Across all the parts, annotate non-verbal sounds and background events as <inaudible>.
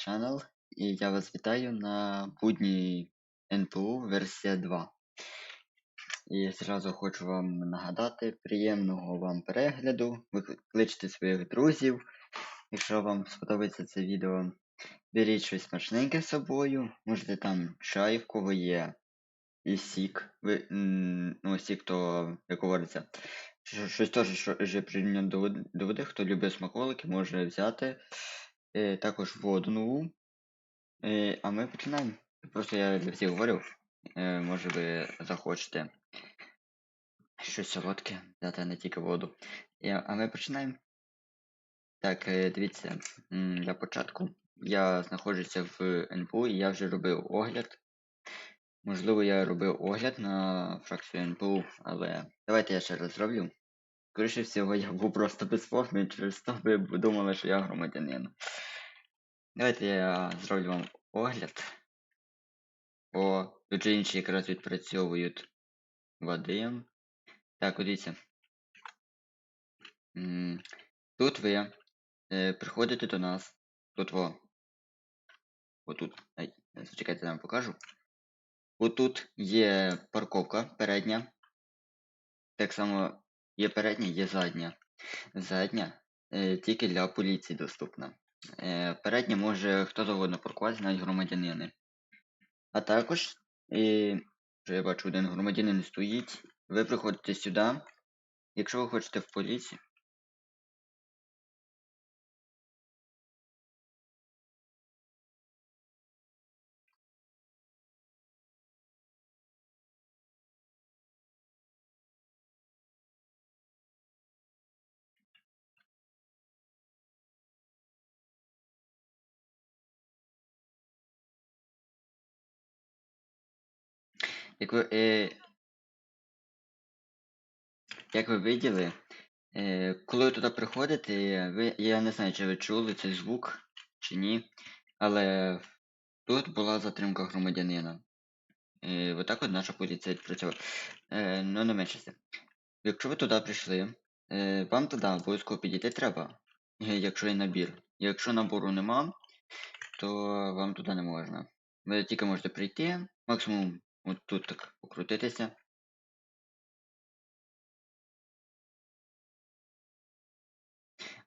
Channel і я вас вітаю на будні НПУ версія 2. І зразу хочу вам нагадати приємного вам перегляду. Ви кличте своїх друзів. Якщо вам сподобається це відео, беріть щось смачненьке з собою. Можете там чай, в кого є. І сік. Ви, ну, сік, то, як говориться, щось теж що прирівняно до, до води. Хто любить смаколики, може взяти. Е, також воду нову. Е, а ми починаємо. Просто я для всіх говорю. Е, може ви захочете щось солодке, взяти не тільки воду. Е, а ми починаємо. Так, е, дивіться, для початку я знаходжуся в НПУ і я вже робив огляд. Можливо, я робив огляд на фракцію НПУ, але давайте я ще раз зроблю. Скоріше всього, я був просто без форми, через то ви думали, що я громадянин. Давайте я зроблю вам огляд. О, тут же інші якраз відпрацьовують Вадим. Так, дивіться. Тут ви е, приходите до нас. Тут во. Отут. Ай, зачекайте, я вам покажу. Отут є парковка передня. Так само є передня, є задня. Задня е, тільки для поліції доступна. Е, передня може хто завгодно паркуватися, навіть громадянини. А також, і, що я бачу, один громадянин стоїть. Ви приходите сюди. Якщо ви хочете в поліцію, Як ви е, як ви виділи, е, коли ви туди приходите, ви, я не знаю, чи ви чули цей звук чи ні, але тут була затримка громадянина. Е, Отак от наша поліція працювала. Е, ну не менше. Якщо ви туди прийшли, е, вам туди обов'язково підійти треба, е, якщо є набір. Якщо набору нема, то вам туди не можна. Ви тільки можете прийти, максимум От тут так покрутитися.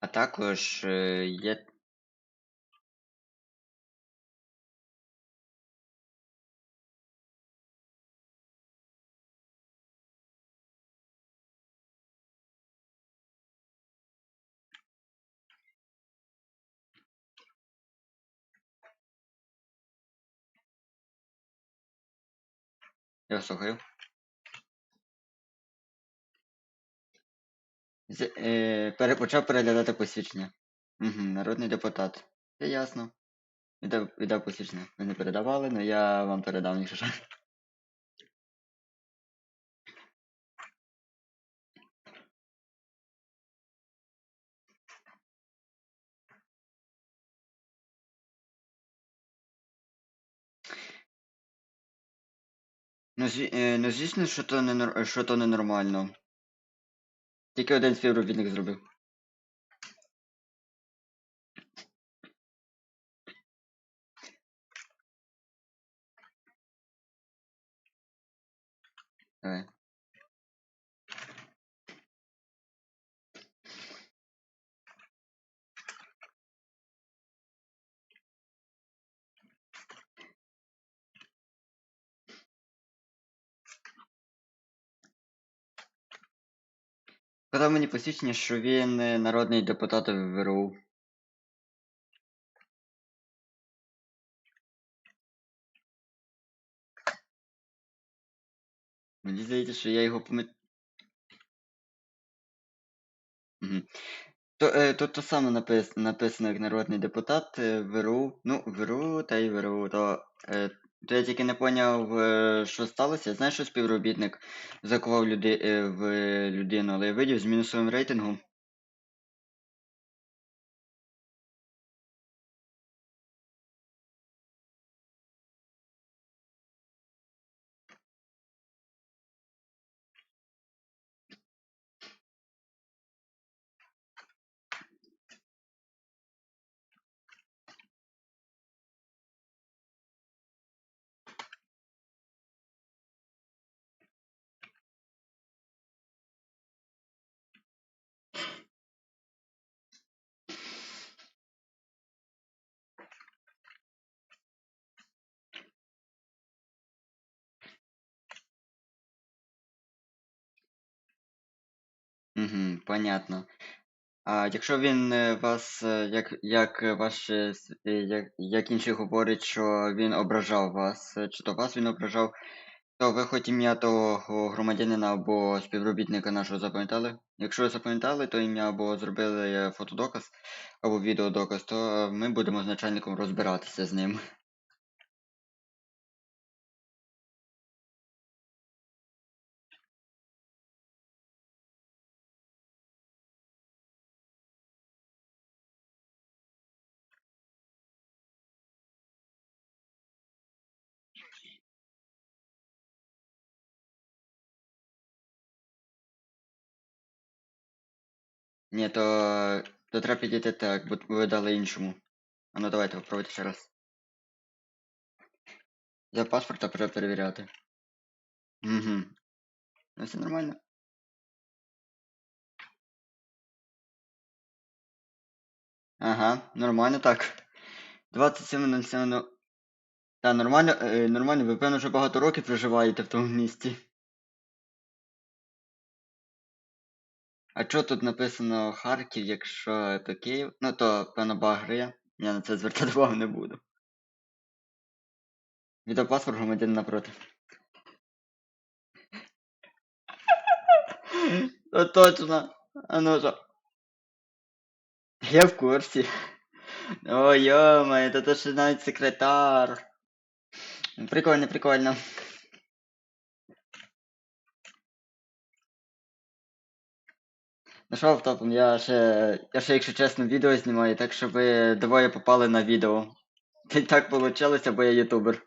А також е, є. Я слухаю. З, е, перепочав переглядати посвідчення. Угу, Народний депутат. Це ясно. Віддав, віддав посвідчення. Ви не передавали, але я вам передав ніж що. Ну, е, ну звісно, що то, не, що то ненормально. Тільки один співробітник зробив. Давай. Подав мені посвідчення, що він е, народний депутат ВРУ. Мені здається, що я його пам'ятаю. Угу. То, то саме напис, написано як народний депутат е, ВРУ. Ну, ВРУ та й ВРУ. То, е, то я тільки не поняв, е, що сталося. Знаєш, що співробітник закував люди, е, в людину, але я видів з мінусовим рейтингом. Угу, понятно. А якщо він е, вас, е, як, як е, е, як, як інші говорять, що він ображав вас, чи то вас він ображав, то ви хоч ім'я того громадянина або співробітника нашого запам'ятали? Якщо ви запам'ятали, то ім'я або зробили фотодоказ, або відеодоказ, то ми будемо з начальником розбиратися з ним. Ні, то, то треба підійти так, бо ви дали іншому. А ну давайте попробуйте ще раз. За паспорта треба перевіряти. Угу. Ну все нормально. Ага, нормально так. 27.07. ну, Та, нормально, е, нормально, ви певно вже багато років проживаєте в тому місті. А чого тут написано Харків, якщо це Київ? Ну то певно багрия. Я на це звертати увагу не буду. Відеопаспорт громадян напроти. <laughs> То точно. А ну же. Я в курсі. О, йома, це то ще навіть секретар. Прикольно, прикольно. Ну що, автопом, я ще, я ще, якщо чесно, відео знімаю, так що ви двоє попали на відео. <laughs> І так вийшло, бо я ютубер.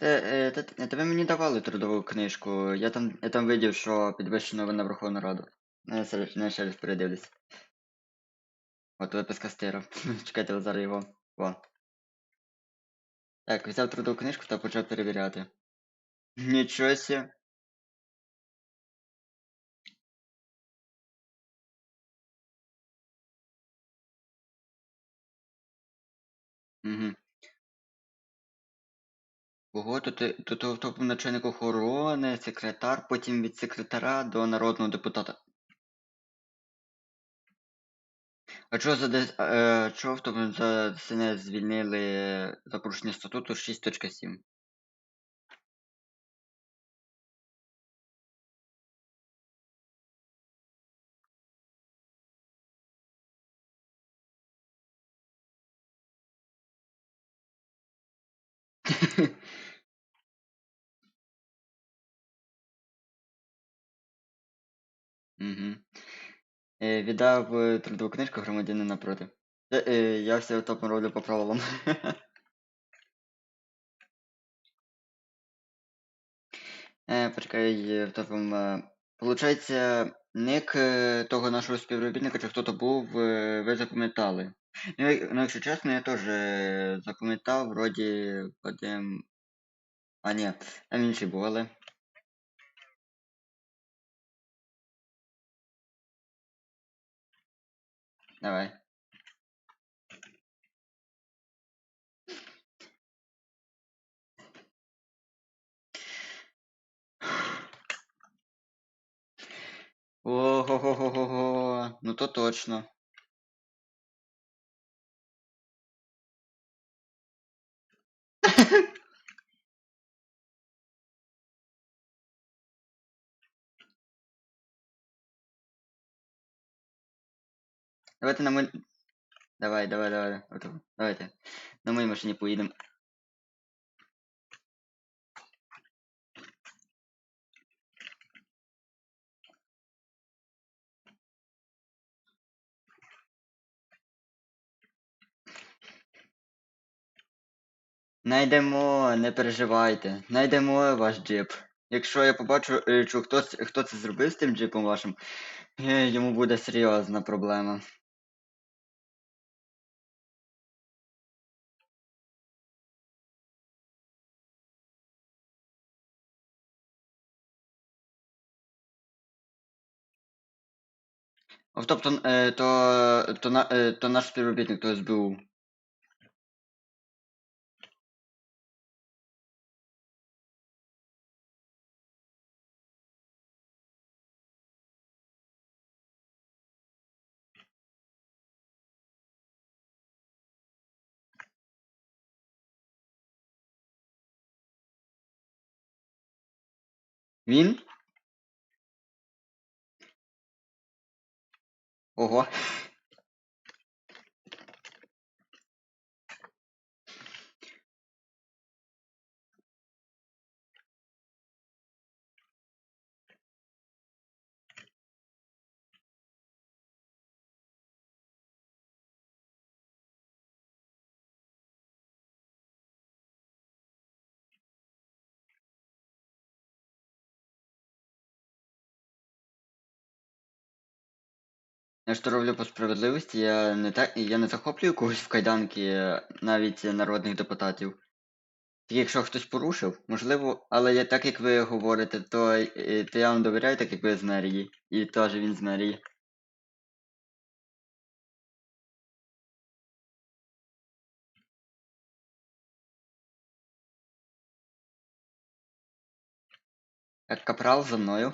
Те, е, те, те, те мені давали трудову книжку. Я там, я там видів, що підвищено ви на Верховну Раду. Ну, я ще, раз передивлюсь. От виписка стира. <laughs> Чекайте, зараз його. О. Так, взяв трудову книжку та почав перевіряти. Нічого сі. Угу. Ого, то ти то, то, начальник охорони, секретар, потім від секретаря до народного депутата. А чого за дес... е, чого в за СНС звільнили за порушення статуту 6.7? Угу. <laughs> Е, віддав е, трудову книжку громадянину напроти. Е, е, я все топом роблю по правилам. <laughs> Е, почекай, е, топом. Е, получається, ник того нашого співробітника, чи хто то був, ви запам'ятали. Ну, ну, якщо чесно, я теж запам'ятав, вроді Вадим. А, ні, там інший був, Давай. Ого-го-го-го-го. Ну то точно. Давайте на мой... Давай, давай, давай. Давайте. На моїй машині поїдемо. Найдемо, не переживайте. Найдемо ваш джип. Якщо я побачу, е, хтось, хто це зробив з тим джипом вашим, е, йому буде серйозна проблема. No Off-top to, eh, to, to, na, eh, to nasz spolupracownik, to jest był Він Ого. Я ж то роблю по справедливості, я не так, я не захоплюю когось в кайданки, е, навіть народних депутатів. Якщо хтось порушив, можливо, але я, так як ви говорите, то, е, то я вам довіряю, так як ви з мерії. І теж він з мерії. Так, капрал за мною.